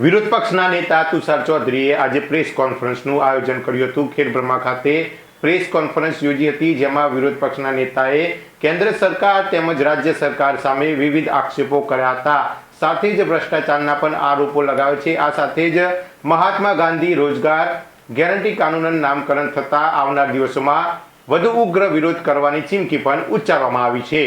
વિરોધ પક્ષના નેતા તુષાર ચૌધરીએ આજે પ્રેસ કોન્ફરન્સનું આયોજન કર્યું હતું. ખેડબ્રહ્મા ખાતે પ્રેસ કોન્ફરન્સ યોજી હતી, જેમાં વિરોધ પક્ષના નેતાએ કેન્દ્ર સરકાર તેમજ રાજ્ય સરકાર સામે વિવિધ આક્ષેપો કર્યા હતા. સાથે જ ભ્રષ્ટાચારના પણ આરોપો લગાવે છે. આ સાથે જ મહાત્મા ગાંધી રોજગાર ગેરંટી કાનૂનનું નામકરણ થતા આવનાર દિવસોમાં વધુ ઉગ્ર વિરોધ કરવાની ચીમકી પણ ઉચ્ચારવામાં આવી છે.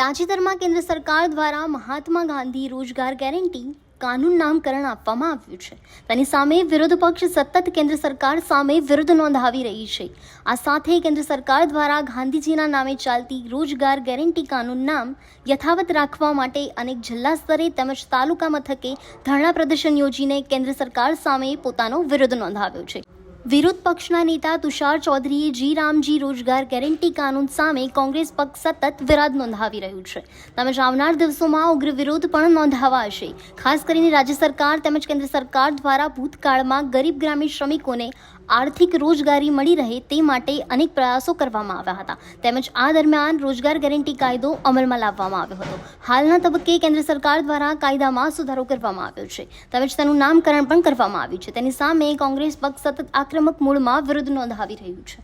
તાજેતરમાં કેન્દ્ર સરકાર દ્વારા મહાત્મા ગાંધી રોજગાર ગેરંટી કાનૂન નામકરણ આપવામાં આવ્યું છે. તેની સામે વિરોધ પક્ષ સતત કેન્દ્ર સરકાર સામે વિરોધ નોંધાવી રહી છે. આ સાથે કેન્દ્ર સરકાર દ્વારા ગાંધીજીના નામે ચાલતી રોજગાર ગેરંટી કાનૂન નામ યથાવત રાખવા માટે અનેક જિલ્લા સ્તરે તેમજ તાલુકા મથકે ધરણા પ્રદર્શન યોજીને કેન્દ્ર સરકાર સામે પોતાનો વિરોધ નોંધાવ્યો છે. વિરોધ પક્ષના નેતા તુષાર ચૌધરીએ જી રામજી રોજગાર ગેરંટી કાનૂન સામે કોંગ્રેસ પક્ષ સતત વિરોધ નોંધાવી રહ્યું છે. તેમજ આવનાર દિવસોમાં ઉગ્ર વિરોધ પણ નોંધાવાશે. ખાસ કરીને રાજ્ય સરકાર તેમજ કેન્દ્ર સરકાર દ્વારા ભૂતકાળમાં ગરીબ ગ્રામીણ શ્રમિકોને આર્થિક રોજગારી મળી રહે તે માટે અનેક પ્રયાસો કરવામાં આવ્યા હતા. તેમજ આ દરમિયાન રોજગાર ગેરંટી કાયદો અમલમાં લાવવામાં આવ્યો હતો. હાલના તબક્કે કેન્દ્ર સરકાર દ્વારા કાયદામાં સુધારો કરવામાં આવ્યો છે. તેમજ તેનું નામકરણ પણ કરવામાં આવ્યું છે. તેની સામે કોંગ્રેસ પક્ષ સતત આક્રમક મૂળમાં વિરોધ નોંધાવી રહ્યું છે.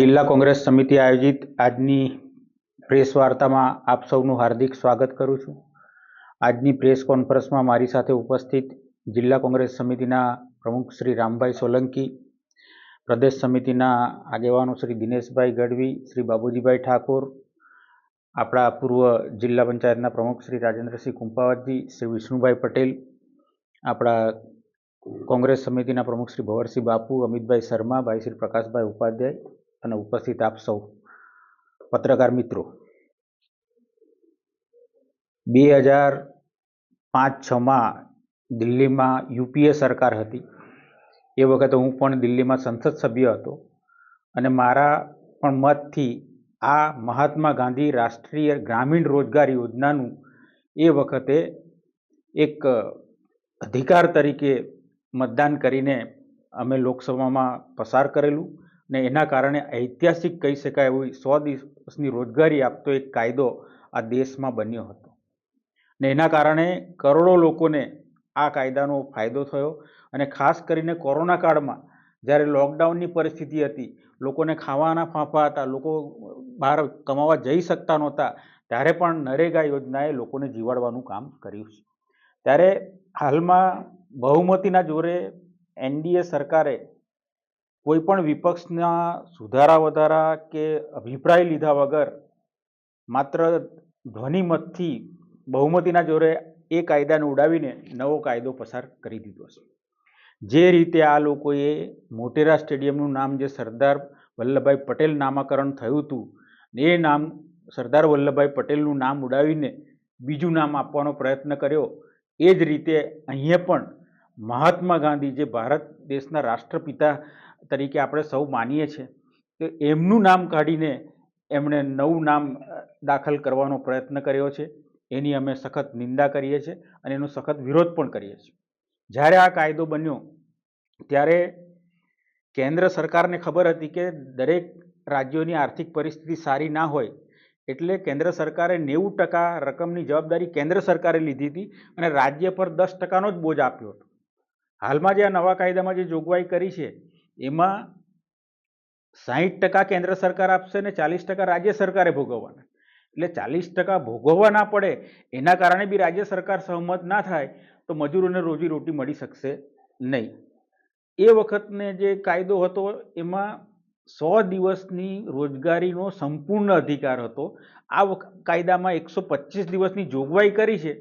જિલ્લા કોંગ્રેસ સમિતિ આયોજિત આજની પ્રેસ વાર્તામાં આપ સૌનું હાર્દિક સ્વાગત કરું છું. આજની પ્રેસ કોન્ફરન્સમાં મારી સાથે ઉપસ્થિત જિલ્લા કોંગ્રેસ સમિતિના પ્રમુખ શ્રી રામભાઈ સોલંકી, પ્રદેશ સમિતિના આગેવાનો શ્રી દિનેશભાઈ ગઢવી, શ્રી બાબુજીભાઈ ઠાકોર, આપણા પૂર્વ જિલ્લા પંચાયતના પ્રમુખ શ્રી રાજેન્દ્રસિંહ કુંપાવતજી, શ્રી વિષ્ણુભાઈ પટેલ, આપણા કોંગ્રેસ સમિતિના પ્રમુખ શ્રી ભવરસિંહ બાપુ, અમિતભાઈ શર્મા, ભાઈ શ્રી પ્રકાશભાઈ ઉપાધ્યાય અને ઉપસ્થિત આપ સૌ પત્રકાર મિત્રો. બે હજાર પાંચ છમાં દિલ્હીમાં યુપીએ સરકાર હતી. એ વખતે હું પણ દિલ્હીમાં સંસદ સભ્ય હતો અને મારા પણ મતથી આ મહાત્મા ગાંધી રાષ્ટ્રીય ગ્રામીણ રોજગાર યોજનાનું એ વખતે એક અધિકાર તરીકે મતદાન કરીને અમે લોકસભામાં પસાર કરેલું ને એના કારણે ઐતિહાસિક કહી શકાય એવી સો દિવસની રોજગારી આપતો એક કાયદો આ દેશમાં બન્યો હતો. ને એના કારણે કરોડો લોકોને આ કાયદાનો ફાયદો થયો અને ખાસ કરીને કોરોના કાળમાં જ્યારે લોકડાઉનની પરિસ્થિતિ હતી, લોકોને ખાવાના ફાંફા હતા, લોકો બહાર કમાવા જઈ શકતા નહોતા, ત્યારે પણ નરેગા યોજનાએ લોકોને જીવાડવાનું કામ કર્યું છે. ત્યારે હાલમાં બહુમતીના જોરે એનડીએ સરકારે કોઈપણ વિપક્ષના સુધારા વધારા કે અભિપ્રાય લીધા વગર માત્ર ધ્વનિમતથી બહુમતીના જોરે એ કાયદાને ઉડાવીને નવો કાયદો પસાર કરી દીધો છે. જે રીતે આ લોકોએ મોટેરા સ્ટેડિયમનું નામ જે સરદાર વલ્લભભાઈ પટેલ નામાકરણ થયું હતું, એ નામ સરદાર વલ્લભભાઈ પટેલનું નામ ઉડાવીને બીજું નામ આપવાનો પ્રયત્ન કર્યો, એ જ રીતે અહીંયા પણ મહાત્મા ગાંધી જે ભારત દેશના રાષ્ટ્રપિતા તરીકે આપણે સૌ માનીએ છીએ, તો એમનું નામ કાઢીને એમણે નવું નામ દાખલ કરવાનો પ્રયત્ન કર્યો છે. એની અમે સખત નિંદા કરીએ છીએ અને એનો સખત વિરોધ પણ કરીએ છીએ. જ્યારે આ કાયદો બન્યો, ત્યારે કેન્દ્ર સરકારને ખબર હતી કે દરેક રાજ્યોની આર્થિક પરિસ્થિતિ સારી ના હોય, એટલે કેન્દ્ર સરકારે નેવું ટકા રકમની જવાબદારી કેન્દ્ર સરકારે લીધી હતી અને રાજ્ય પર દસ ટકાનો જ બોજ આપ્યો હતો. હાલમાં જે આ નવા કાયદામાં જે જોગવાઈ કરી છે, એમાં સાહીઠ ટકા કેન્દ્ર સરકાર આપશે ને ચાલીસ ટકા રાજ્ય સરકારે ભોગવવાના. એટલે ચાલીસ ટકા ભોગવવા ના પડે, એના કારણે બી રાજ્ય સરકાર સહમત ના થાય, તો મજૂરોને રોજી રોટી મળી શકશે નહીં. એ વખતને જે કાયદો હતો, એમાં સો દિવસની રોજગારીનો સંપૂર્ણ અધિકાર હતો. આ કાયદામાં એકસો પચીસ દિવસની જોગવાઈ કરી છે,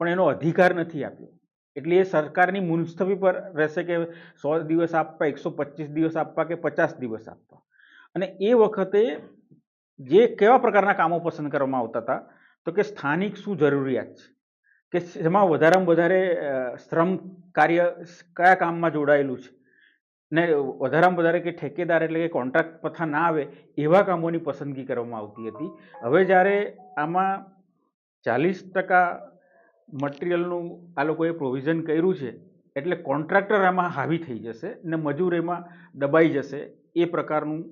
પણ એનો અધિકાર નથી આપ્યો. એટલે એ સરકારની મુનસ્તફી પર રહેશે કે સો દિવસ આપવા, એકસો પચીસ દિવસ આપવા કે પચાસ દિવસ આપવા. અને એ વખતે જે કેવા પ્રકારના કામો પસંદ કરવામાં આવતા હતા, તો કે સ્થાનિક શું જરૂરિયાત છે? કે એમાં વધારેમાં વધારે શ્રમ કાર્ય કયા કામમાં જોડાયેલું છે? ને વધારેમાં વધારે કે ઠેકેદાર એટલે કે કોન્ટ્રાક્ટ પથા ના આવે, એવા કામોની પસંદગી કરવામાં આવતી હતી. હવે જ્યારે આમાં ચાલીસ ટકા મટીરિયલનું આ લોકોએ પ્રોવિઝન કર્યું છે, એટલે કોન્ટ્રાક્ટર આમાં હાવી થઈ જશે ને મજૂર એમાં દબાઈ જશે, એ પ્રકારનું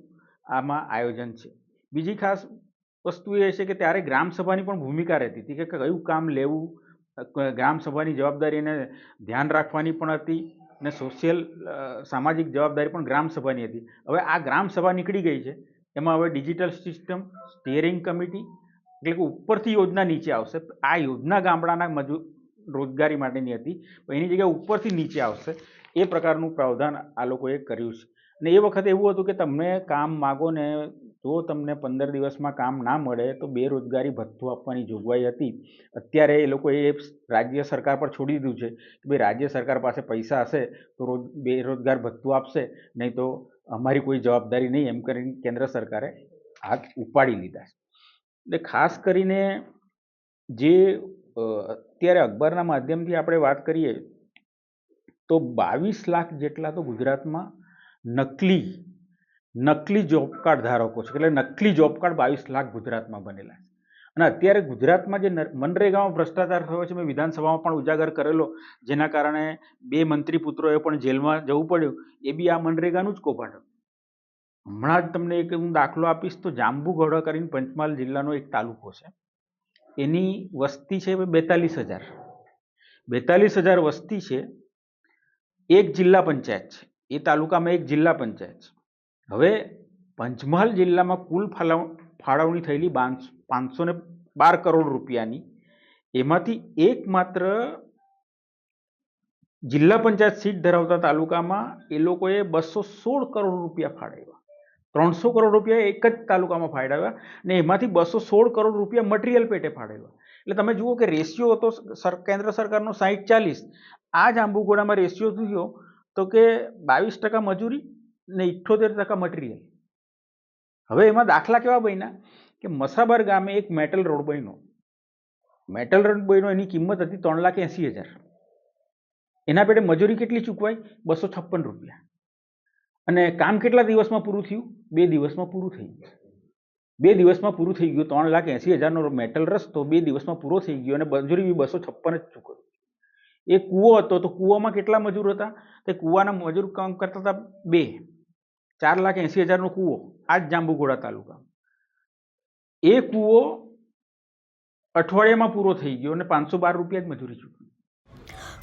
આમાં આયોજન છે. બીજી ખાસ વસ્તુ એ છે કે ત્યારે ગ્રામસભાની પણ ભૂમિકા રહેતી હતી કે કયું કામ લેવું ગ્રામસભાની ગ્રામ સભાની જવાબદારીને ધ્યાન રાખવાની પણ હતી અને સોશિયલ સામાજિક જવાબદારી પણ ગ્રામસભાની હતી. હવે આ ગ્રામસભા નીકળી ગઈ છે. એમાં હવે ડિજિટલ સિસ્ટમ સ્ટિયરિંગ કમિટી એટલે કે ઉપરથી યોજના નીચે આવશે. આ યોજના ગામડાના મજૂર રોજગારી માટેની હતી. એની જગ્યાએ ઉપરથી નીચે આવશે. એ પ્રકારનું પ્રાવધાન આ લોકોએ કર્યું છે. અને એ વખતે એવું હતું કે તમે કામ માગો ને જો તમને પંદર દિવસમાં કામ ના મળે તો બેરોજગારી ભથ્થું આપવાની જોગવાઈ હતી. અત્યારે એ લોકોએ રાજ્ય સરકાર પર છોડી દીધું છે કે ભાઈ રાજ્ય સરકાર પાસે પૈસા હશે તો રોજ બેરોજગાર ભથ્થું આપશે, નહીં તો અમારી કોઈ જવાબદારી નહીં, એમ કરીને કેન્દ્ર સરકારે હાથ ઉપાડી લીધા છે. એટલે ખાસ કરીને જે અત્યારે અખબારના માધ્યમથી આપણે વાત કરીએ તો બાવીસ લાખ જેટલા તો ગુજરાતમાં નકલી નકલી જોબ કાર્ડ ધારકો છે. એટલે નકલી જોબ કાર્ડ બાવીસ લાખ ગુજરાતમાં બનેલા છે. અને અત્યારે ગુજરાતમાં જે મનરેગામાં ભ્રષ્ટાચાર થયો છે, મેં વિધાનસભામાં પણ ઉજાગર કરેલો, જેના કારણે બે મંત્રી પુત્રોએ પણ જેલમાં જવું પડ્યું. એ બી આ મનરેગાનું જ કૌભાંડ હમણાં જ તમને એક હું દાખલો આપીશ તો જાંબુઘોડા કરીને પંચમહાલ જિલ્લાનો એક તાલુકો છે. એની વસ્તી છે બેતાલીસ હજાર. બેતાલીસ હજાર વસ્તી છે એક જિલ્લા પંચાયત છે. એ તાલુકામાં એક જિલ્લા પંચાયત છે. હવે પંચમહાલ જિલ્લામાં કુલ ફાળવ ફાળવણી થયેલી પાંચસો ને બાર કરોડ રૂપિયાની. એમાંથી એકમાત્ર જિલ્લા પંચાયત સીટ ધરાવતા તાલુકામાં એ લોકોએ બસો સોળ કરોડ રૂપિયા ફાળવ્યા. ત્રણસો કરોડ રૂપિયા એક જ તાલુકામાં ફાળવ્યા અને એમાંથી બસો સોળ કરોડ રૂપિયા મટીરિયલ પેટે ફાળવ્યા. એટલે તમે જુઓ કે રેશિયો હતો કેન્દ્ર સરકારનો સાહીઠ ચાલીસ. આ જ આંબુગોડામાં રેશિયો થયો તો કે બાવીસ ટકા મજૂરી ને ઇઠ્ઠોતેર ટકા મટીરિયલ હવે એમાં દાખલા કેવા બન્યા? કે મસાબર ગામે એક મેટલ રોડ બન્યો. મેટલ રોડ બન્યો, એની કિંમત હતી ત્રણ લાખ એંસી હજાર. એના પેટે મજૂરી કેટલી ચૂકવાઈ? બસો છપ્પન રૂપિયા. અને કામ કેટલા દિવસમાં પૂરું થયું? બે દિવસમાં પૂરું થઈ ગયું. બે દિવસમાં પૂરું થઈ ગયું. ત્રણ લાખ એંસી હજારનો મેટલ રસ્તો બે દિવસમાં પૂરો થઈ ગયો અને મજૂરી બી બસો છપ્પન જ ચૂકવ્યું એ કૂવો હતો, તો કૂવામાં કેટલા મજૂર હતા? તે કૂવાના મજૂર કામ કરતા હતા બે. ચાર લાખ એંસી હજારનો કૂવો, આ જ જાંબુઘોડા તાલુકા. એ કૂવો અઠવાડિયામાં પૂરો થઈ ગયો અને પાંચસો બાર રૂપિયા જ મજૂરી ચૂકવી.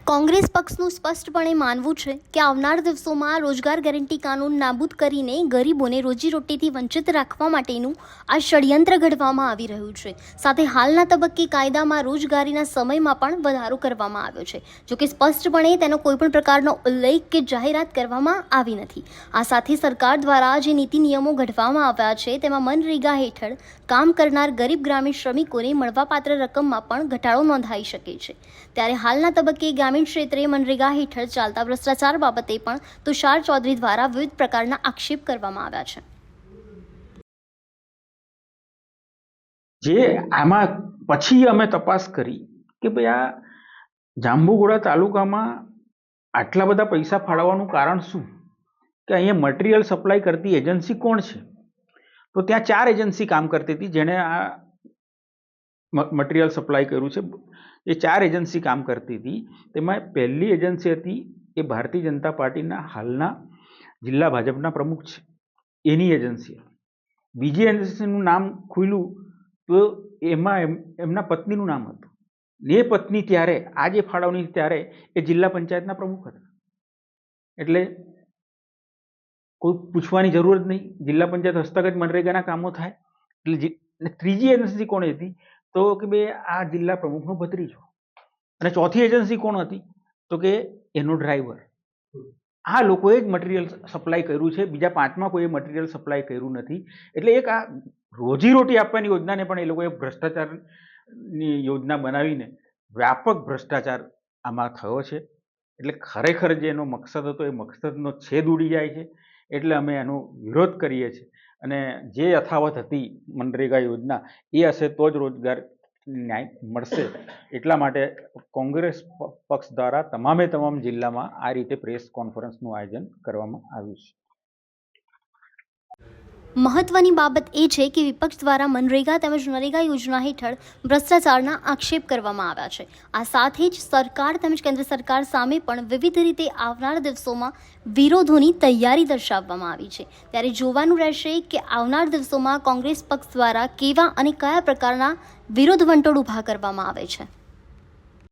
કોંગ્રેસ પક્ષનું સ્પષ્ટપણે માનવું છે કે આવનાર દિવસોમાં રોજગાર ગેરંટી કાનૂન નાબૂદ કરીને ગરીબોને રોજીરોટીથી વંચિત રાખવા માટેનું આ ષડયંત્ર ઘડવામાં આવી રહ્યું છે. સાથે હાલના તબક્કે કાયદામાં રોજગારીના સમયમાં પણ વધારો કરવામાં આવ્યો છે. જોકે સ્પષ્ટપણે તેનો કોઈપણ પ્રકારનો ઉલ્લેખ કે જાહેરાત કરવામાં આવી નથી. આ સાથે સરકાર દ્વારા જે નીતિ નિયમો ઘડવામાં આવ્યા છે તેમાં મનરેગા હેઠળ કામ કરનાર ગરીબ ગ્રામીણ શ્રમિકોને મળવાપાત્ર રકમમાં પણ ઘટાડો નોંધાઈ શકે છે. ત્યારે હાલના તબક્કે ગ્રામીણ ક્ષેત્રે મનરેગા હેઠળ ચાલતા ભ્રષ્ટાચાર બાબતે પણ તુષાર ચૌધરી દ્વારા વિવિધ પ્રકારના આક્ષેપ કરવામાં આવ્યા છે. જે આમાં પછી અમે તપાસ કરી કે ભાઈ આ જાંબુગોડા તાલુકામાં આટલા બધા પૈસા ફાળવવાનું કારણ શું? કે અહીંયા મટીરિયલ સપ્લાય કરતી એજન્સી કોણ છે? તો ત્યાં ચાર એજન્સી કામ કરતી હતી જેણે આ મટીરિયલ સપ્લાય કર્યું છે. એ ચાર એજન્સી કામ કરતી હતી. તેમાં પહેલી એજન્સી હતી એ ભારતીય જનતા પાર્ટીના હાલના જિલ્લા ભાજપના પ્રમુખ છે. એની એજન્સી. બીજી એજન્સીનું નામ ખુલ્યું તો એમાં એમ, એમના પત્નીનું નામ હતું. ને પત્ની ત્યારે, આ જે ફાળવણી ત્યારે એ જિલ્લા પંચાયતના પ્રમુખ હતા. એટલે કોઈ પૂછવાની જરૂર જ નહીં. જિલ્લા પંચાયત હસ્તગત મનરેગાના કામો થાય. એટલે જે- ત્રીજી એજન્સી કોણ હતી? તો કે બે, આ જિલ્લા પ્રમુખનો ભત્રીજો. અને ચોથી એજન્સી કોણ હતી? તો કે એનો ડ્રાઈવર. આ લોકોએ જ મટીરિયલ સપ્લાય કર્યું છે. બીજા પાંચમાં કોઈએ મટીરિયલ સપ્લાય કર્યું નથી. એટલે એક આ રોજીરોટી આપવાની યોજનાને પણ એ લોકોએ ભ્રષ્ટાચારની યોજના બનાવીને વ્યાપક ભ્રષ્ટાચાર આમાં થયો છે. એટલે ખરેખર જે એનો મકસદ હતો, એ મકસદનો છેદ ઉડી જાય છે. એટલે અમે એનો વિરોધ કરીએ છીએ. અને જે યથાવત હતી મનરેગા યોજના, એ હશે તો જ રોજગાર ન્યાય મળશે. એટલા માટે કોંગ્રેસ પક્ષ દ્વારા તમામે તમામ જિલ્લામાં આ રીતે પ્રેસ કોન્ફરન્સનું આયોજન કરવામાં આવ્યું છે. મહત્વની બાબત એ છે કે વિપક્ષ દ્વારા મનરેગા તેમજ નરેગા યોજના હેઠળ ભ્રષ્ટાચારના આક્ષેપ કરવામાં આવ્યા છે. આ સાથે જ સરકાર તેમજ કેન્દ્ર સરકાર સામે પણ વિવિધ રીતે આવનાર દિવસોમાં વિરોધોની તૈયારી દર્શાવવામાં આવી છે. ત્યારે જોવાનું રહેશે કે આવનાર દિવસોમાં કોંગ્રેસ પક્ષ દ્વારા કેવા અને કયા પ્રકારના વિરોધ વંટોળ ઊભા કરવામાં આવે છે.